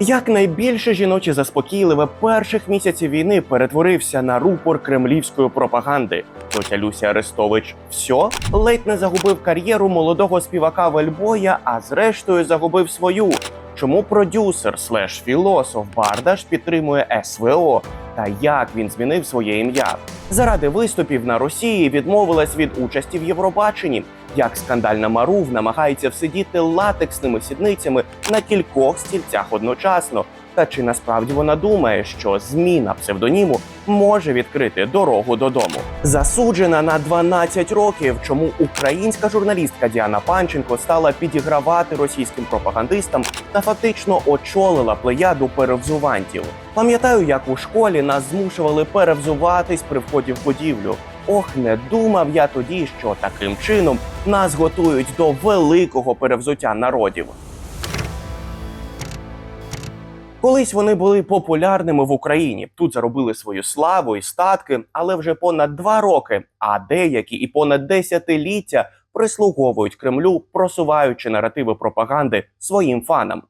Як найбільше жіноче заспокійливе перших місяців війни перетворився на рупор кремлівської пропаганди. Тетя Люся Арестович все ледь не загубив кар'єру молодого співака Вельбоя, а зрештою загубив свою. Чому продюсер слеш філософ Бардаш підтримує СВО та як він змінив своє ім'я? Заради виступів на Росії відмовилась від участі в Євробаченні. Як скандальна Марув намагається всидіти латексними сідницями на кількох стільцях одночасно. Та чи насправді вона думає, що зміна псевдоніму може відкрити дорогу додому? Засуджена на 12 років, чому українська журналістка Діана Панченко стала підігравати російським пропагандистам та фактично очолила плеяду перевзувантів. Пам'ятаю, як у школі нас змушували перевзуватись при вході в будівлю. Ох, не думав я тоді, що таким чином нас готують до великого перевзуття народів. Колись вони були популярними в Україні. Тут заробили свою славу і статки, але вже понад два роки, а деякі і понад десятиліття прислуговують Кремлю, просуваючи наративи пропаганди своїм фанам.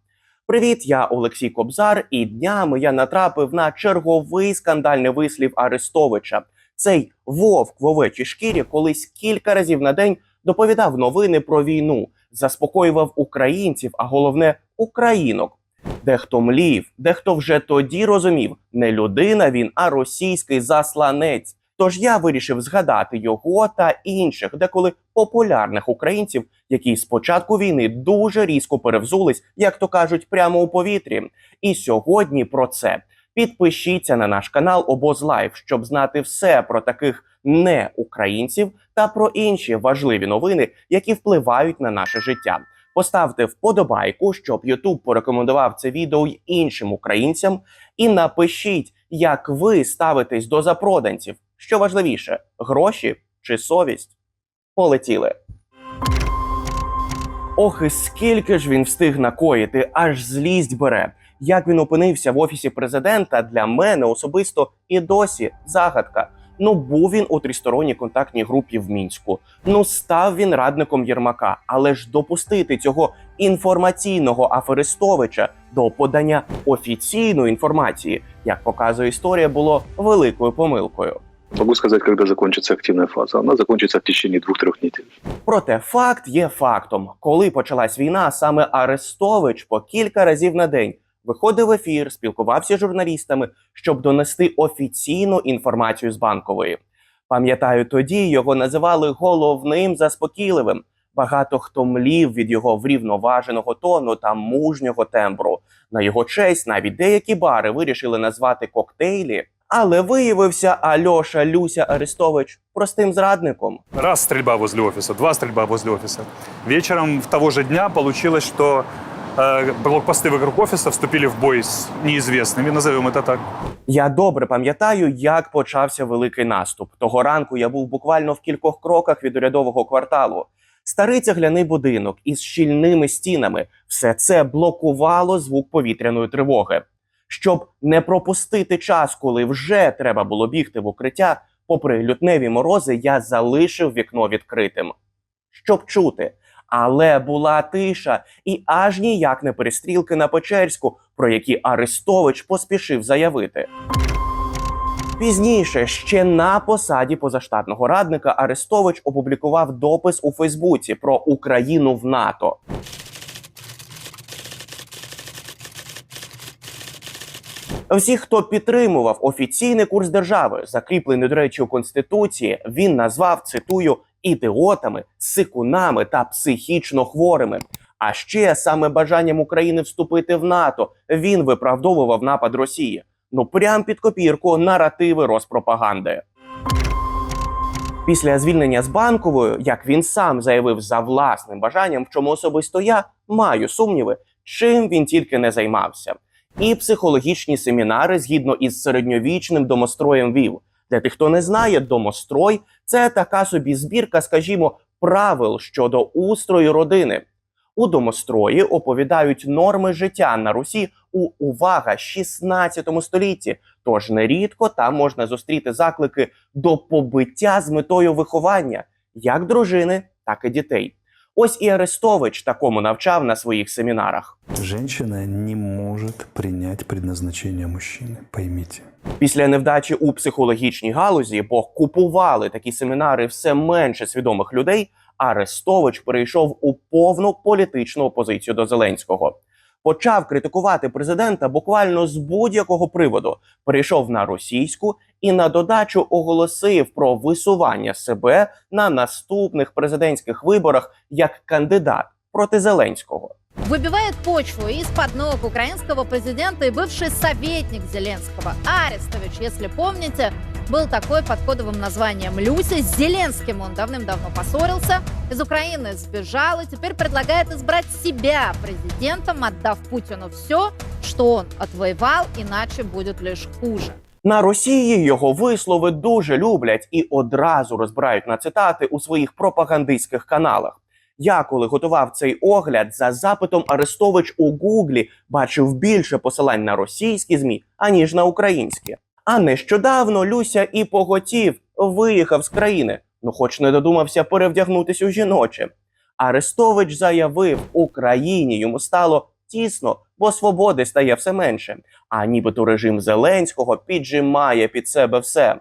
Привіт, я Олексій Кобзар, і днями я натрапив на черговий скандальний вислів Арестовича. Цей вовк в овечій шкірі колись кілька разів на день доповідав новини про війну, заспокоював українців, а головне українок. Дехто млів, дехто вже тоді розумів, не людина він, а російський засланець. Тож я вирішив згадати його та інших, деколи популярних українців, які з початку війни дуже різко перевзулись, як то кажуть, прямо у повітрі. І сьогодні про це. Підпишіться на наш канал Обоз Лайф, щоб знати все про таких не українців та про інші важливі новини, які впливають на наше життя. Поставте вподобайку, щоб YouTube порекомендував це відео й іншим українцям, і напишіть, як ви ставитесь до запроданців. Що важливіше, гроші чи совість? Полетіли. Ох, і скільки ж він встиг накоїти, аж злість бере. Як він опинився в офісі президента, для мене особисто і досі загадка. Ну, був він у тристоронній контактній групі в мінську. Ну, став він радником Єрмака, але ж допустити цього інформаційного аферистовича до подання офіційної інформації, як показує історія, було великою помилкою. Могу сказать, когда закончится активная фаза. Она закончится в течение двух-трех недель. Проте факт є фактом. Коли почалась війна, саме Арестович по кілька разів на день виходив в ефір, спілкувався з журналістами, щоб донести офіційну інформацію з банкової. Пам'ятаю, тоді його називали головним заспокійливим. Багато хто млів від його врівноваженого тону та мужнього тембру. На його честь навіть деякі бари вирішили назвати коктейлі. Але виявився Альоша Люся Арестович простим зрадником. Раз стрельба возле офиса, два стрельба возле офиса. Вечером того же дня что э, блокпосты вокруг офиса вступили в бой с неизвестными, назовем это так. Я добре пам'ятаю, як почався великий наступ. Того ранку я був буквально в кількох кроках від урядового кварталу. Старий цегляний будинок із щільними стінами. Все це блокувало звук повітряної тривоги. Щоб не пропустити час, коли вже треба було бігти в укриття, попри лютневі морози, я залишив вікно відкритим, щоб чути. але була тиша, і аж ніяк не перестрілки на Печерську, про які Арестович поспішив заявити. Пізніше, ще на посаді позаштатного радника, Арестович опублікував допис у Фейсбуці про Україну в НАТО. Всі, хто підтримував офіційний курс держави, закріплений, до речі, у конституції, він назвав цитую ідіотами, сикунами та психічно хворими. А ще саме бажанням України вступити в НАТО він виправдовував напад Росії. Ну прям під копірку наративи розпропаганди. Після звільнення з банковою, як він сам заявив за власним бажанням, в чому особисто я маю сумніви, чим він тільки не займався. І психологічні семінари згідно із середньовічним домостроєм вів. Для тих, хто не знає, домострой це така собі збірка, скажімо, правил щодо устрою родини. У домострої оповідають норми життя на Русі у увага 16 столітті. Тож нерідко там можна зустріти заклики до побиття з метою виховання як дружини, так і дітей. Ось і Арестович такому навчав на своїх семінарах. Женщина не может принять предназначение мужчины, поймите. Після невдачі у психологічній галузі, бо купували такі семінари все менше свідомих людей. Арестович перейшов у повну політичну опозицію до Зеленського. Почав критикувати президента буквально з будь-якого приводу. Перейшов на російську і на додачу оголосив про висування себе на наступних президентських виборах як кандидат проти Зеленського. Выбивает почву из-под ног украинского президента и бывший советник Зеленского Арестович, если помните, был такой под кодовым названием Люся. С Зеленским он давным-давно поссорился, из Украины сбежал и теперь предлагает избрать себя президентом, отдав Путину все, что он отвоевал, иначе будет лишь хуже. На Росії його вислови дуже люблять і одразу розбирають на цитати у своїх пропагандистських каналах. Я, коли готував цей огляд за запитом Арестович у Гуглі, бачив більше посилань на російські змі аніж на українські. А нещодавно Люся і поготів виїхав з країни, ну хоч не додумався перевдягнутись у жіноче. Арестович заявив, Україні йому стало тісно, бо свободи стає все менше. А нібито режим Зеленського піджимає під себе все.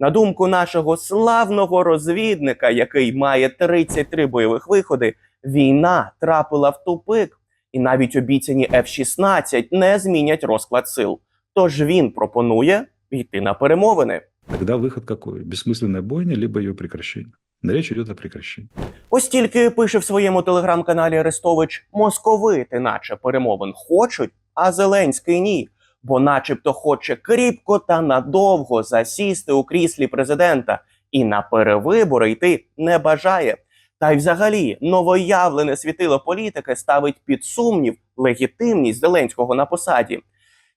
На думку нашого славного розвідника, який має 33 бойових виходи, війна трапила в тупик, і навіть обіцяні F-16 не змінять розклад сил. Тож він пропонує йти на перемовини. Тогда выход какой? Бессмысленная бойня, либо ее прекращение. Но речь идет о прекращении. Ось тільки пише в своєму телеграм-каналі Арестович: московити, наче перемовин хочуть, а Зеленський ні. Бо, начебто, хоче кріпко та надовго засісти у кріслі президента і на перевибори йти не бажає. Та й взагалі новоявлене світило політики ставить під сумнів легітимність Зеленського на посаді.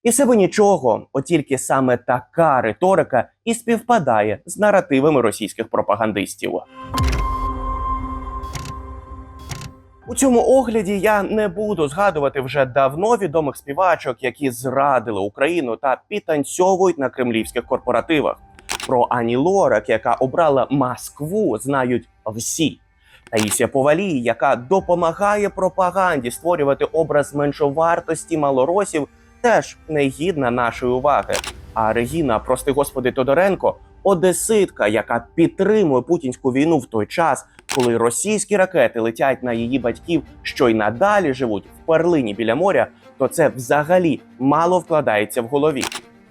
І все би нічого, от тільки саме така риторика і співпадає з наративами російських пропагандистів. У цьому огляді я не буду згадувати вже давно відомих співачок, які зрадили Україну та підтанцьовують на кремлівських корпоративах. Про Ані Лорак, яка обрала Москву, знають всі. Таїсія Повалій, яка допомагає пропаганді створювати образ меншовартості малоросів, теж не гідна нашої уваги. А Регіна, прости господи, Тодоренко, одеситка, яка підтримує путінську війну в той час, коли російські ракети летять на її батьків, що й надалі живуть в перлині біля моря, то це взагалі мало вкладається в голові.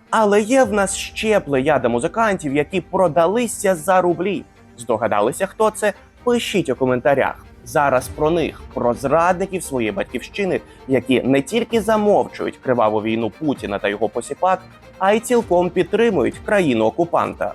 Але є в нас ще плеяда музикантів, які продалися за рублі. Здогадалися, хто це? Пишіть у коментарях. Зараз про них, про зрадників своєї батьківщини, які не тільки замовчують криваву війну Путіна та його посіпак, а й цілком підтримують країну окупанта.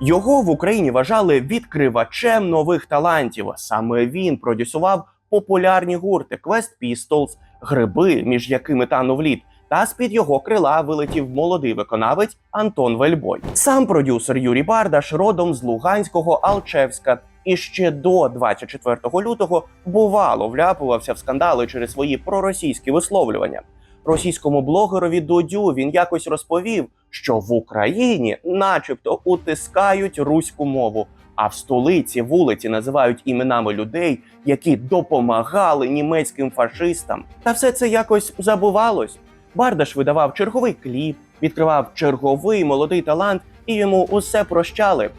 Його в Україні вважали відкривачем нових талантів. Саме він продюсував популярні гурти Quest Pistols, гриби, між якими танув лід. Та з-під його крила вилетів молодий виконавець Антон Вельбой. Сам продюсер Юрій Бардаш родом з Луганського Алчевська. І ще до 24 лютого бувало вляпувався в скандали через свої проросійські висловлювання. Російському блогерові Додю він якось розповів, що в Україні, начебто, утискають руську мову, а в столиці вулиці називають іменами людей, які допомагали німецьким фашистам. Та все це якось забувалось. Бардаш видавав черговий кліп, відкривав черговий молодий талант, і йому усе прощали.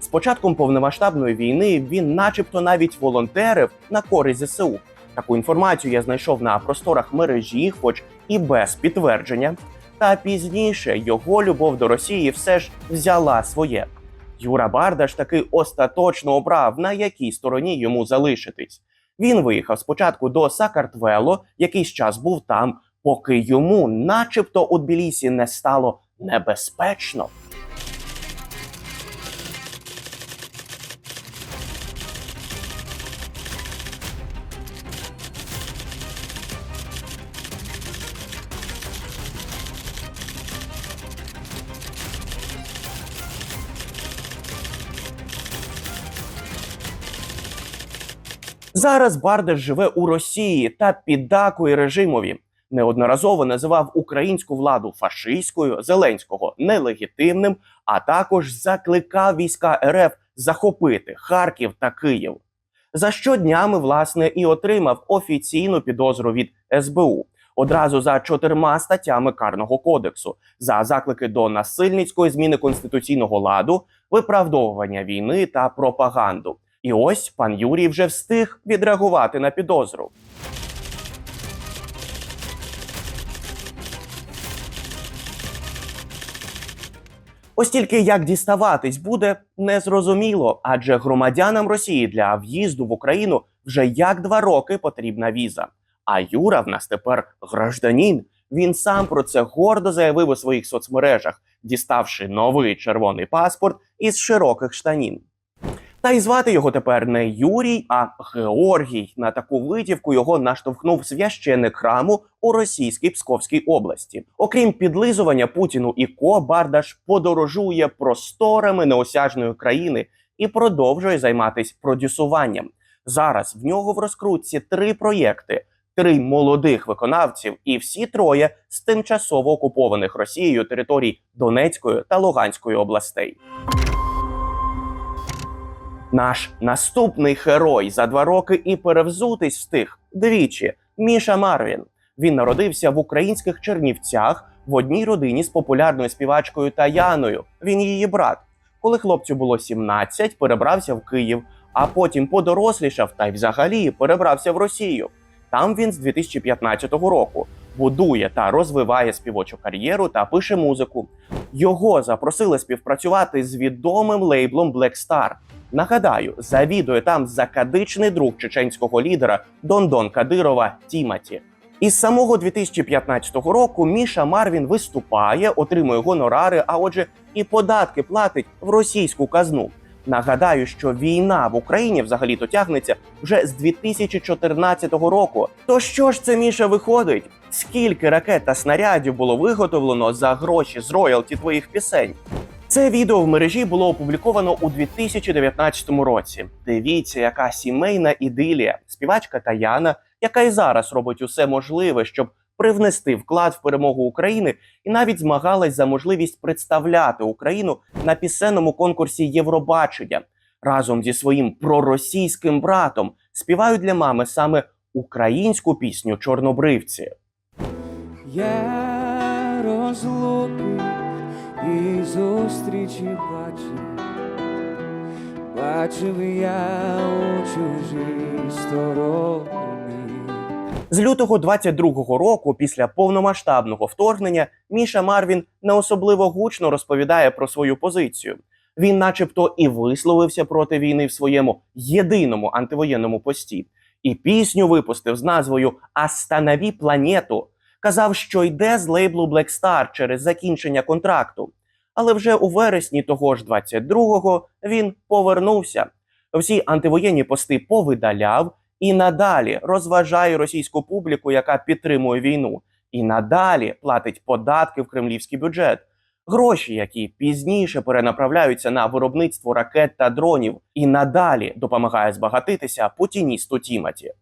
З початком повномасштабної війни він, начебто, навіть волонтерив на користь ЗСУ. Таку інформацію я знайшов на просторах мережі, хоч і без підтвердження. Та пізніше його любов до Росії все ж взяла своє. Юра Бардаш таки остаточно обрав, на якій стороні йому залишитись. Він виїхав спочатку до Сакартвело, якийсь час був там, поки йому, начебто, у Тбілісі не стало небезпечно. Зараз Бардаш живе у Росії та піддакує режимові. Неодноразово називав українську владу фашистською, Зеленського нелегітимним, а також закликав війська РФ захопити Харків та Київ. За що днями, власне, і отримав офіційну підозру від СБУ одразу за чотирма статтями Карного кодексу за заклики до насильницької зміни конституційного ладу, виправдовування війни та пропаганду. І ось пан Юрій вже встиг відреагувати на підозру. Ось тільки як діставатись буде незрозуміло, адже громадянам Росії для в'їзду в Україну вже як два роки потрібна віза. А Юра в нас тепер гражданін. Він сам про це гордо заявив у своїх соцмережах, діставши новий червоний паспорт із широких штанін. Та й звати його тепер не Юрій, а Георгій. На таку витівку його наштовхнув священик храму у російській Псковській області. Окрім підлизування Путіну і Ко, Бардаш подорожує просторами неосяжної країни і продовжує займатися продюсуванням. Зараз в нього в розкрутці три проєкти, три молодих виконавців, і всі троє з тимчасово окупованих Росією територій Донецької та Луганської областей. Наш наступний герой за два роки і перевзутись встиг двічі Міша Марвін. Він народився в українських Чернівцях в одній родині з популярною співачкою Таяною. Він її брат. Коли хлопцю було 17, перебрався в Київ, а потім подорослішав та й взагалі перебрався в Росію. Там він з 2015 року будує та розвиває співочу кар'єру та пише музику. Його запросили співпрацювати з відомим лейблом Black Star. Нагадаю, завідує там закадичний друг чеченського лідера Дондон Кадирова Тіматі. Із самого 2015 року Міша Марвін виступає, отримує гонорари, а отже, і податки платить в російську казну. Нагадаю, що війна в Україні взагалі-то тягнеться вже з 2014 року. То що ж це Міша виходить? Скільки ракет та снарядів було виготовлено за гроші з роялті твоїх пісень? Це відео в мережі було опубліковано у 2019 році. Дивіться, яка сімейна ідилія. Співачка Таяна, яка і зараз робить усе можливе, щоб привнести вклад в перемогу України, і навіть змагалась за можливість представляти Україну на пісенному конкурсі Євробачення разом зі своїм проросійським братом співають для мами саме українську пісню Чорнобривці. Я розлуки і зустрічі бачив, бачив я у чужій стороні. З лютого 22-го року, після повномасштабного вторгнення, Міша Марвін не особливо гучно розповідає про свою позицію. Він, начебто, і висловився проти війни в своєму єдиному антивоєнному пості, і пісню випустив з назвою Астанові планету. Казав, що йде з лейблу Black Star через закінчення контракту. Але вже у вересні того ж 22-го він повернувся. Всі антивоєнні пости повидаляв і надалі розважає російську публіку, яка підтримує війну, і надалі платить податки в кремлівський бюджет. Гроші, які пізніше перенаправляються на виробництво ракет та дронів, і надалі допомагає збагатитися путіністу Тіматі.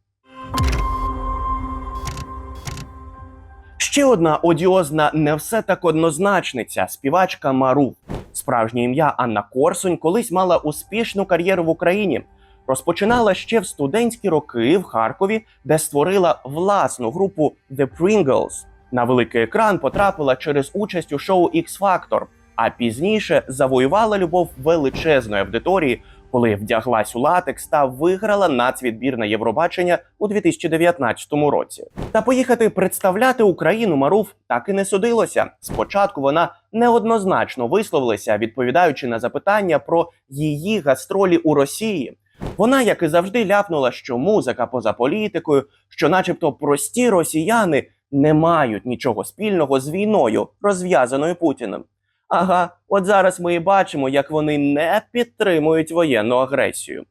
Ще одна одіозна не все так однозначниця співачка Мару. Справжнє ім'я Анна Корсунь колись мала успішну кар'єру в Україні. Розпочинала ще в студентські роки в Харкові, де створила власну групу The Pringles. На великий екран потрапила через участь у шоу X Factor, а пізніше завоювала любов величезної аудиторії, коли вдяглась у латекс та виграла нацвідбір на Євробачення у 2019 році. Та поїхати представляти Україну Маруф так і не судилося. Спочатку вона неоднозначно висловилася, відповідаючи на запитання про її гастролі у Росії. Вона, як і завжди, ляпнула, що музика поза політикою, що, начебто, прості росіяни не мають нічого спільного з війною, розв'язаною Путіним. Ага, от зараз ми і бачимо, як вони не підтримують воєнну агресію.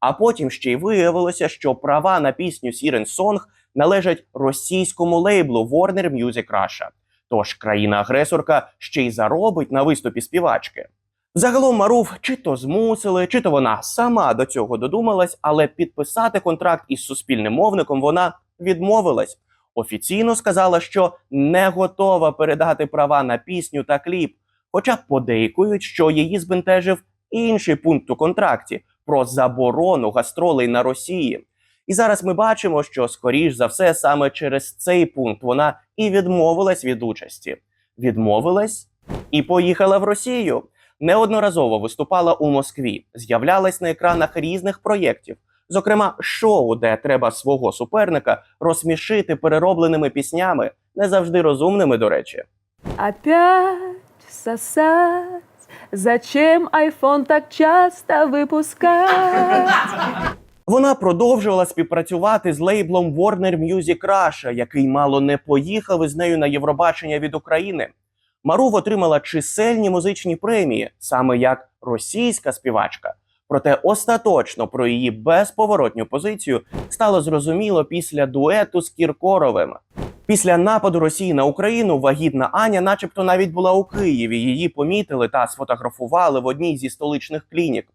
А потім ще й виявилося, що права на пісню Siren Song належать російському лейблу Warner Music Russia. Тож країна-агресорка ще й заробить на виступі співачки. Загалом Маруф чи то змусили, чи то вона сама до цього додумалась, але підписати контракт із суспільним мовником вона відмовилась. Офіційно сказала, що не готова передати права на пісню та кліп, хоча подейкують, що її збентежив інший пункт у контракті про заборону гастролей на Росії. І зараз ми бачимо, що скоріш за все саме через цей пункт вона і відмовилась від участі. Відмовилась і поїхала в Росію. Неодноразово виступала у Москві, з'являлась на екранах різних проєктів, зокрема шоу, де треба свого суперника розсмішити переробленими піснями, не завжди розумними, до речі. Опять сосать. Зачем iPhone так часто выпускать? Вона продовжувала співпрацювати з лейблом Warner Music Russia, який мало не поїхав із нею на Євробачення від України. Марув отримала чисельні музичні премії, саме як російська співачка. Проте остаточно про її безповоротню позицію стало зрозуміло після дуету з Кіркоровим. Після нападу Росії на Україну вагітна Аня, начебто, навіть була у Києві. Її помітили та сфотографували в одній зі столичних клінік.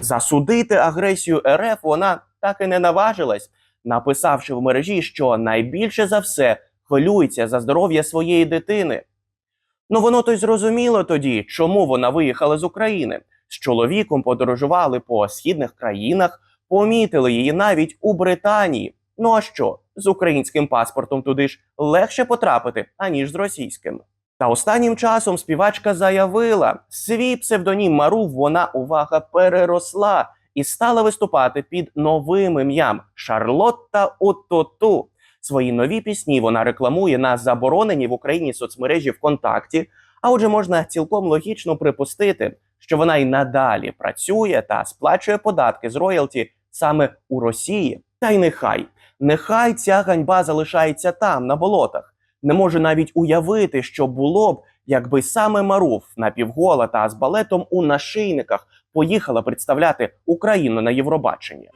Засудити агресію РФ вона так і не наважилась, написавши в мережі, що найбільше за все хвилюється за здоров'я своєї дитини. Ну воно то й зрозуміло тоді, чому вона виїхала з України. З чоловіком подорожували по східних країнах, помітили її навіть у Британії. Ну а що, з українським паспортом туди ж легше потрапити, аніж з російським. Та останнім часом співачка заявила, свій псевдонім Марув вона увага переросла і стала виступати під новим ім'ям Шарлотта Утоту. Свої нові пісні вона рекламує на забороненій в Україні соцмережі ВКонтакті. А отже, можна цілком логічно припустити, що вона й надалі працює та сплачує податки з роялті саме у Росії. Та й нехай, нехай ця ганьба залишається там, на болотах. Не можу навіть уявити, що було б, якби саме Маруф напівгола та з балетом у нашийниках поїхала представляти Україну на Євробаченні.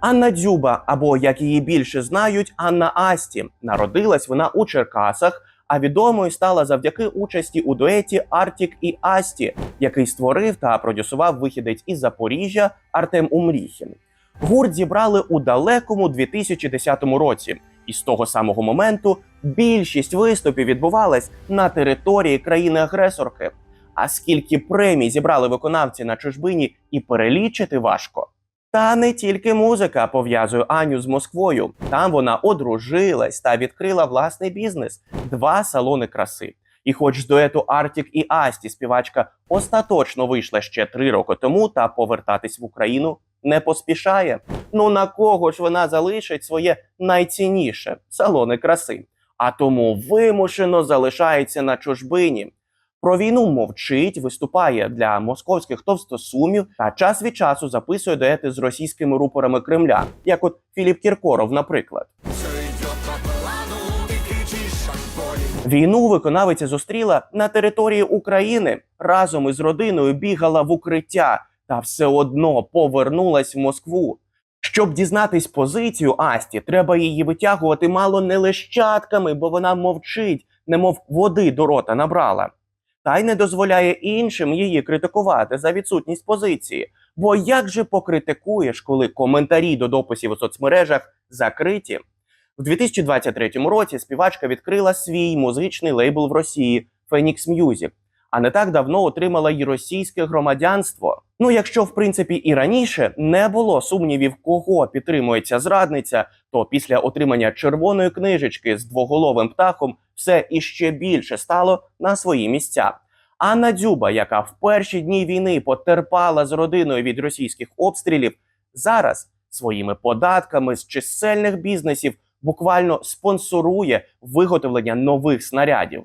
Анна Дзюба, або як її більше знають, Анна Асті. Народилась вона у Черкасах, а відомою стала завдяки участі у дуеті Артік і Асті, який створив та продюсував вихідець із Запоріжжя Артем Умріхін. Гурт зібрали у далекому 2010 році, і з того самого моменту більшість виступів відбувалась на території країни-агресорки. А скільки премій зібрали виконавці на чужбині і перелічити важко. Та не тільки музика пов'язує Аню з Москвою. Там вона одружилась та відкрила власний бізнес два салони краси. І хоч з дуету Артік і Асті співачка остаточно вийшла ще три роки тому, та повертатись в Україну не поспішає. Ну на кого ж вона залишить своє найцінніше салони краси? А тому вимушено залишається на чужбині. Про війну мовчить, виступає для московських товстосумів та час від часу записує дуети з російськими рупорами Кремля, як от Філіп Кіркоров, наприклад. Війну виконавиця зустріла на території України разом із родиною бігала в укриття та все одно повернулась в Москву. Щоб дізнатись позицію Асті, треба її витягувати мало не лещатками, бо вона мовчить, немов води до рота набрала. Та й не дозволяє іншим її критикувати за відсутність позиції. Бо як же покритикуєш, коли коментарі до дописів у соцмережах закриті? В 2023 році співачка відкрила свій музичний лейбл в Росії Phoenix Music, а не так давно отримала й російське громадянство. Ну, якщо в принципі і раніше не було сумнівів, кого підтримує ця зрадниця, то після отримання червоної книжечки з двоголовим птахом все іще більше стало на свої місця. Анна Дзюба, яка в перші дні війни потерпала з родиною від російських обстрілів, зараз своїми податками з чисельних бізнесів буквально спонсорує виготовлення нових снарядів.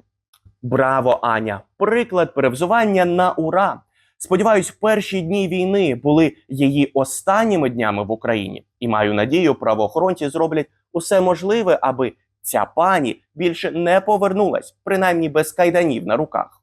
Браво, Аня! Приклад перевзування на ура! Сподіваюсь, перші дні війни були її останніми днями в Україні, і маю надію, правоохоронці зроблять усе можливе, аби ця пані більше не повернулась, принаймні без кайданів на руках.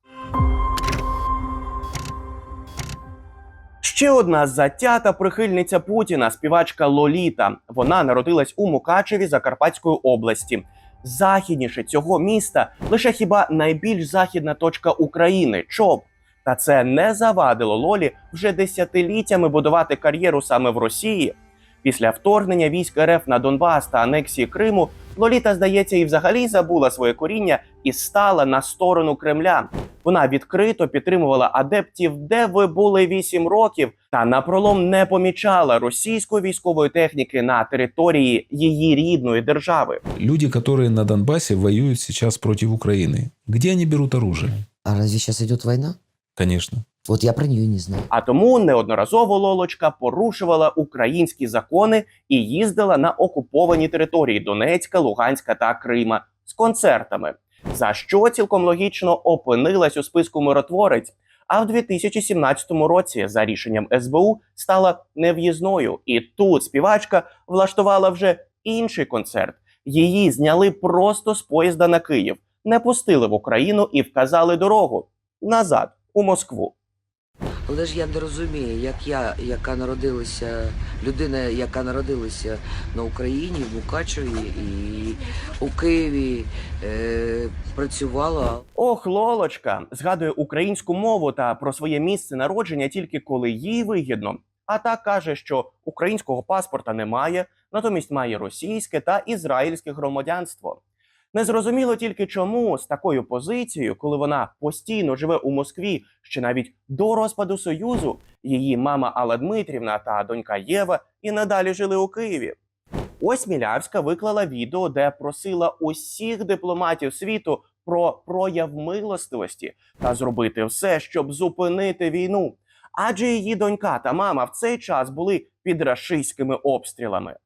Ще одна затята прихильниця Путіна, співачка Лоліта. Вона народилась у Мукачеві Закарпатської області. Західніше цього міста лише хіба найбільш західна точка України ЧОП. Та це не завадило Лолі вже десятиліттями будувати кар'єру саме в Росії. Після вторгнення військ РФ на Донбас та анексії Криму Лоліта, здається, і взагалі забула своє коріння і стала на сторону Кремля. Вона відкрито підтримувала адептів, де ви були 8 років, та напролом не помічала російської військової техніки на території її рідної держави. Люди, которые на Донбассе воюют сейчас против Украины. Где они берут оружие? А разве сейчас идет война? Конечно. Вот я про нее не знаю. А тому неодноразово Лолочка порушувала українські закони і їздила на окуповані території Донецька, Луганська та Крима з концертами, за що цілком логічно опинилась у списку миротворець. А в 2017 році, за рішенням СБУ, стала нев'їзною, і тут співачка влаштувала вже інший концерт. Її зняли просто з поїзда на Київ, не пустили в Україну і вказали дорогу назад у Москву. Але ж я не розумію, як я, яка народилася, людина, яка народилася на Україні, в Мукачеві і у Києві е, працювала. Ох, Лолочка згадує українську мову та про своє місце народження тільки коли їй вигідно. А так каже, що українського паспорта немає, натомість має російське та ізраїльське громадянство. Незрозуміло тільки чому з такою позицією, коли вона постійно живе у Москві, ще навіть до розпаду Союзу, її мама Алла Дмитрівна та донька Єва і надалі жили у Києві. Ось Мілявська виклала відео, де просила усіх дипломатів світу про прояв милостивості та зробити все, щоб зупинити війну. Адже її донька та мама в цей час були під рашистськими обстрілами.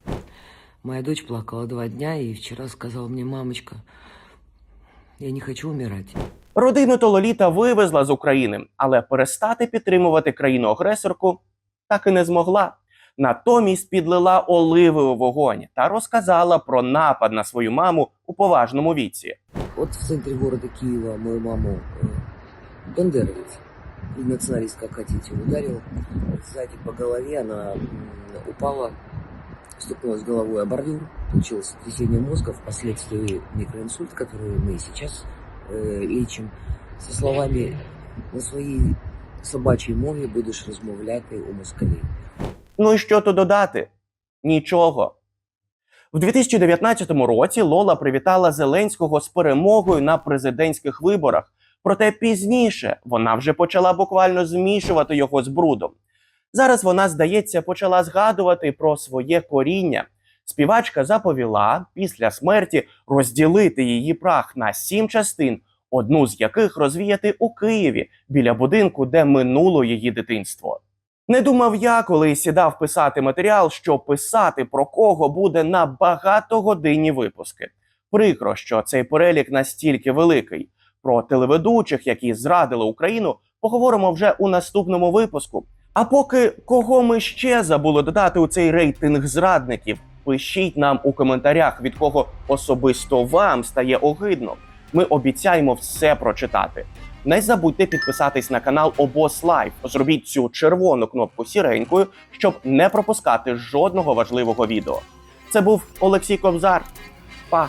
Моя дочь плакала два дня и вчера сказала мне, мамочка, я не хочу умирать. Родину Тололіта вивезла з України, але перестати підтримувати країну-агресорку так і не змогла. Натомість підлила оливи у вогонь та розказала про напад на свою маму у поважному віці. Вот в центре города Киева мою маму э, бандеровец, националист, как хотите, ударил сзади по голове, она м, упала, стукнулась головой о бордюр, получилось сотрясение мозга, впоследствии микроинсульт, который мы сейчас э, лечим, со словами на своей собачій мові будеш розмовляти у москалі. Ну і що то додати? Нічого. В 2019 році Лола привітала Зеленського з перемогою на президентських виборах. Проте пізніше вона вже почала буквально змішувати його з брудом. Зараз вона, здається, почала згадувати про своє коріння. Співачка заповіла після смерті розділити її прах на сім частин, одну з яких розвіяти у Києві біля будинку, де минуло її дитинство. Не думав я, коли сідав писати матеріал, що писати про кого буде на багатогодинні випуски. Прикро, що цей перелік настільки великий. Про телеведучих, які зрадили Україну, поговоримо вже у наступному випуску. А поки кого ми ще забули додати у цей рейтинг зрадників, пишіть нам у коментарях, від кого особисто вам стає огидно. Ми обіцяємо все прочитати. Не забудьте підписатись на канал Обос Лайф. Зробіть цю червону кнопку сіренькою, щоб не пропускати жодного важливого відео. Це був Олексій Кобзар. Па!